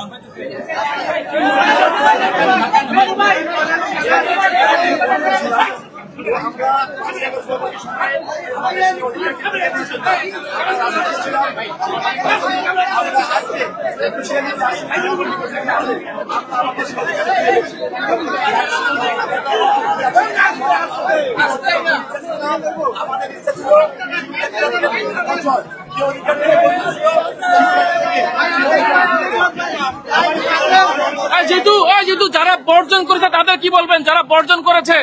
এই জিতু যারা বর্জন করেছে তাদের কি বলবেন? যারা বর্জন করেছে।